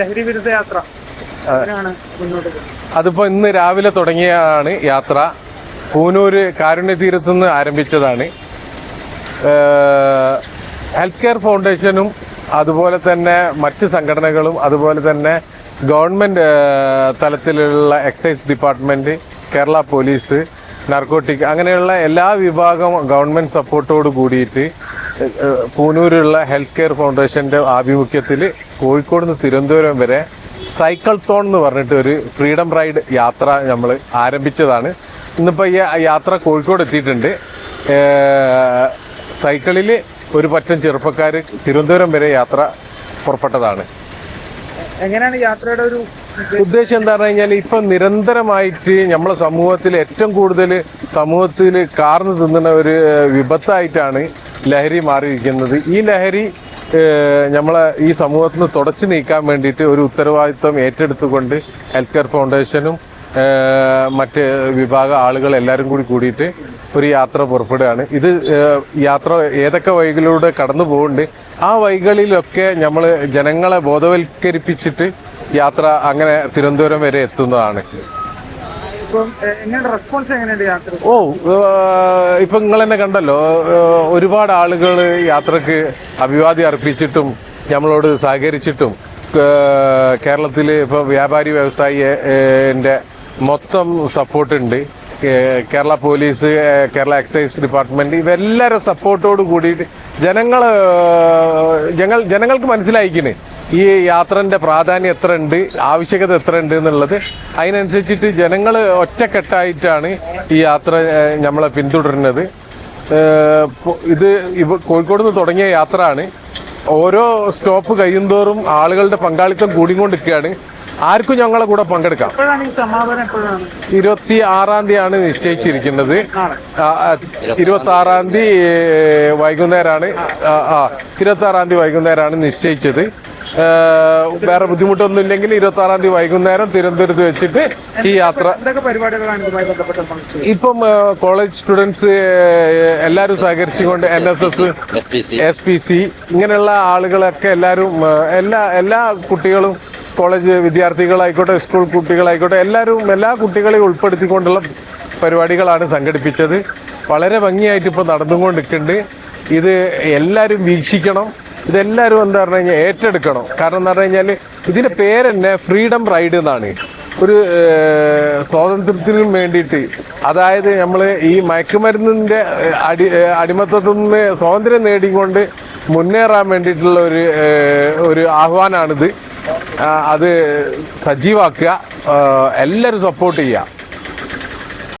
ലഹരി വിരുദ്ധ യാത്ര. അതിപ്പോ ഇന്ന് രാവിലെ തുടങ്ങിയതാണ് യാത്ര. കൂനൂര് കാരുണ്യതീരത്തു നിന്ന് ആരംഭിച്ചതാണ്. ഹെൽത്ത് കെയർ ഫൗണ്ടേഷനും അതുപോലെ തന്നെ മറ്റ് സംഘടനകളും അതുപോലെ തന്നെ ഗവൺമെന്റ് തലത്തിലുള്ള excise department Kerala police narcotic അങ്ങനെയുള്ള എല്ലാ വിഭാഗം ഗവൺമെന്റ് സപ്പോർട്ടോട് കൂടിയിട്ട് പൂനൂരുള്ള ഹെൽത്ത് കെയർ ഫൗണ്ടേഷന്റെ ആഭിമുഖ്യത്തിൽ കോഴിക്കോട് നിന്ന് തിരുവനന്തപുരം വരെ സൈക്കിൾ തോൺ എന്ന് പറഞ്ഞിട്ട് ഒരു ഫ്രീഡം റൈഡ് യാത്ര നമ്മൾ ആരംഭിച്ചതാണ്. ഇന്നിപ്പോൾ ഈ യാത്ര കോഴിക്കോട് എത്തിയിട്ടുണ്ട്. സൈക്കിളിൽ ഒരു പറ്റം ചെറുപ്പക്കാർ തിരുവനന്തപുരം വരെ യാത്ര പുറപ്പെട്ടതാണ്. എങ്ങനെയാണ് യാത്രയുടെ ഒരു ഉദ്ദേശം എന്താ പറഞ്ഞു കഴിഞ്ഞാൽ ഇപ്പൊ നിരന്തരമായിട്ട് നമ്മളെ സമൂഹത്തിൽ ഏറ്റവും കൂടുതൽ സമൂഹത്തിൽ കാർന്നു തിന്നുന്ന ഒരു വിപത്തായിട്ടാണ് ലഹരി മാറിയിരിക്കുന്നത്. ഈ ലഹരി നമ്മളെ ഈ സമൂഹത്തിൽ നിന്ന് തുടച്ചു നീക്കാൻ വേണ്ടിയിട്ട് ഒരു ഉത്തരവാദിത്വം ഏറ്റെടുത്തുകൊണ്ട് ഹെൽത്ത് കെയർ ഫൗണ്ടേഷനും മറ്റ് വിഭാഗ ആളുകൾ എല്ലാവരും കൂടി കൂടിയിട്ട് ഒരു യാത്ര പുറപ്പെടുകയാണ്. ഇത് യാത്ര ഏതൊക്കെ വഴികളിലൂടെ കടന്നു പോകുന്നുണ്ട് ആ വഴികളിലൊക്കെ നമ്മൾ ജനങ്ങളെ ബോധവൽക്കരിപ്പിച്ചിട്ട് യാത്ര അങ്ങനെ തിരുവനന്തപുരം വരെ എത്തുന്നതാണ്. ഓ ഇപ്പൊ നിങ്ങൾ തന്നെ കണ്ടല്ലോ ഒരുപാട് ആളുകൾ യാത്രയ്ക്ക് അഭിവാദ്യം അർപ്പിച്ചിട്ടും നമ്മളോട് സഹകരിച്ചിട്ടും കേരളത്തിൽ ഇപ്പൊ വ്യാപാരി വ്യവസായിന്റെ മൊത്തം സപ്പോർട്ട് ഉണ്ട് Kerala police Kerala excise department ഇവരെല്ലാരും സപ്പോർട്ടോട് കൂടിയിട്ട് ജനങ്ങൾ ജനങ്ങൾ ജനങ്ങൾക്ക് മനസ്സിലായിക്കണ്. ഈ യാത്രന്റെ പ്രാധാന്യം എത്ര ഉണ്ട് ആവശ്യകത എത്ര ഉണ്ട് എന്നുള്ളത് അതിനനുസരിച്ചിട്ട് ജനങ്ങൾ ഒറ്റക്കെട്ടായിട്ടാണ് ഈ യാത്ര നമ്മളെ പിന്തുടരുന്നത്. ഇത് ഇവ കോഴിക്കോട് നിന്ന് തുടങ്ങിയ യാത്രയാണ്. ഓരോ സ്റ്റോപ്പ് കഴിയുന്തോറും ആളുകളുടെ പങ്കാളിത്തം കൂടിക്കൊണ്ടിരിക്കുകയാണ്. ആർക്കും ഞങ്ങളെ കൂടെ പങ്കെടുക്കാം. ഇരുപത്തി ആറാം തീയതിയാണ് നിശ്ചയിച്ചിരിക്കുന്നത്. ഇരുപത്തി ആറാം തീയതി വൈകുന്നേരമാണ് ആ, ഇരുപത്തി ആറാം തീയതി വൈകുന്നേരമാണ് നിശ്ചയിച്ചത്. വേറെ ബുദ്ധിമുട്ടൊന്നും ഇല്ലെങ്കിൽ ഇരുപത്തി ആറാം തീയതി വൈകുന്നേരം തിരുവനന്തപുരത്ത് വെച്ചിട്ട് ഈ യാത്ര. ഇപ്പം കോളേജ് സ്റ്റുഡൻസ് എല്ലാവരും സഹകരിച്ചുകൊണ്ട് N S S S P C. S P C ഇങ്ങനെയുള്ള ആളുകളൊക്കെ എല്ലാവരും എല്ലാ എല്ലാ കുട്ടികളും കോളേജ് വിദ്യാർത്ഥികളായിക്കോട്ടെ സ്കൂൾ കുട്ടികളായിക്കോട്ടെ എല്ലാവരും എല്ലാ കുട്ടികളെയും ഉൾപ്പെടുത്തിക്കൊണ്ടുള്ള പരിപാടികളാണ് സംഘടിപ്പിച്ചത്. വളരെ ഭംഗിയായിട്ട് ഇപ്പോൾ നടന്നുകൊണ്ടിരിക്കുന്നുണ്ട് ഇത് എല്ലാവരും വീക്ഷിക്കണം. ഇതെല്ലാവരും എന്താ പറഞ്ഞു കഴിഞ്ഞാൽ ഏറ്റെടുക്കണം. കാരണം എന്ന് പറഞ്ഞു കഴിഞ്ഞാൽ ഇതിന്റെ പേര് തന്നെ ഫ്രീഡം റൈഡ് എന്നാണ്. ഒരു സ്വാതന്ത്ര്യത്തിനും വേണ്ടിയിട്ട്. അതായത് നമ്മൾ ഈ മയക്കുമരുന്നിന്റെ അടി അടിമത്തത്തിൽ നിന്ന് സ്വാതന്ത്ര്യം നേടിക്കൊണ്ട് മുന്നേറാൻ വേണ്ടിയിട്ടുള്ള ഒരു ഒരു ആഹ്വാനമാണിത് അത് സജീവാക്കുക എല്ലാവരും സപ്പോർട്ട് ചെയ്യുക.